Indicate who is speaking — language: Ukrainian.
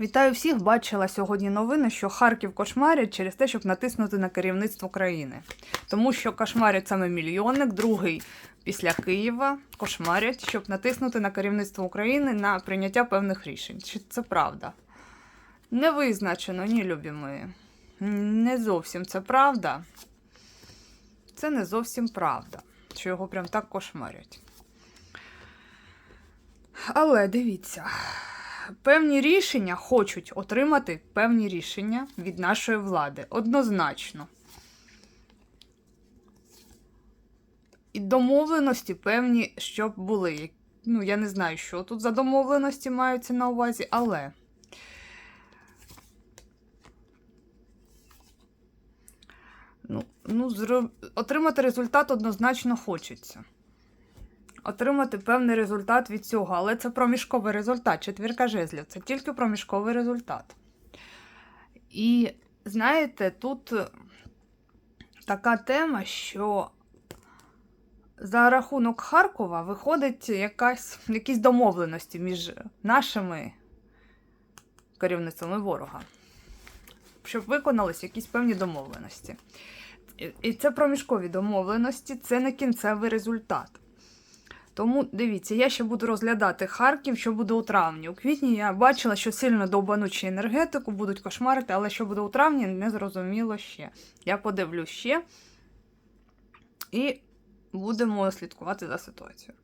Speaker 1: Вітаю всіх! Бачила сьогодні новини, що Харків кошмарять через те, щоб натиснути на керівництво країни. Тому що кошмарять саме мільйонник, другий після Києва кошмарять, щоб натиснути на керівництво України на прийняття певних рішень. Чи це правда? Не визначено, ні, любі мої. Не зовсім це правда. Це не зовсім правда, що його прям так кошмарять. Але дивіться, певні рішення хочуть отримати певні рішення від нашої влади. Однозначно. І домовленості певні, щоб були. Ну, я не знаю, що тут за домовленості маються на увазі, але. Ну, ну, зро- отримати результат однозначно хочеться. Отримати певний результат від цього, але це проміжковий результат. Четвірка жезлів це тільки проміжковий результат. І знаєте, тут така тема, що за рахунок Харкова виходить якась, якісь домовленості між нашими керівництвом і ворога, щоб виконались якісь певні домовленості. І це проміжкові домовленості, це не кінцевий результат. Тому дивіться, я ще буду розглядати Харків, що буде у травні. У квітні я бачила, що сильно довбанучі енергетику, будуть кошмарити, але що буде у травні, не зрозуміло ще. Я подивлюсь ще і будемо слідкувати за ситуацією.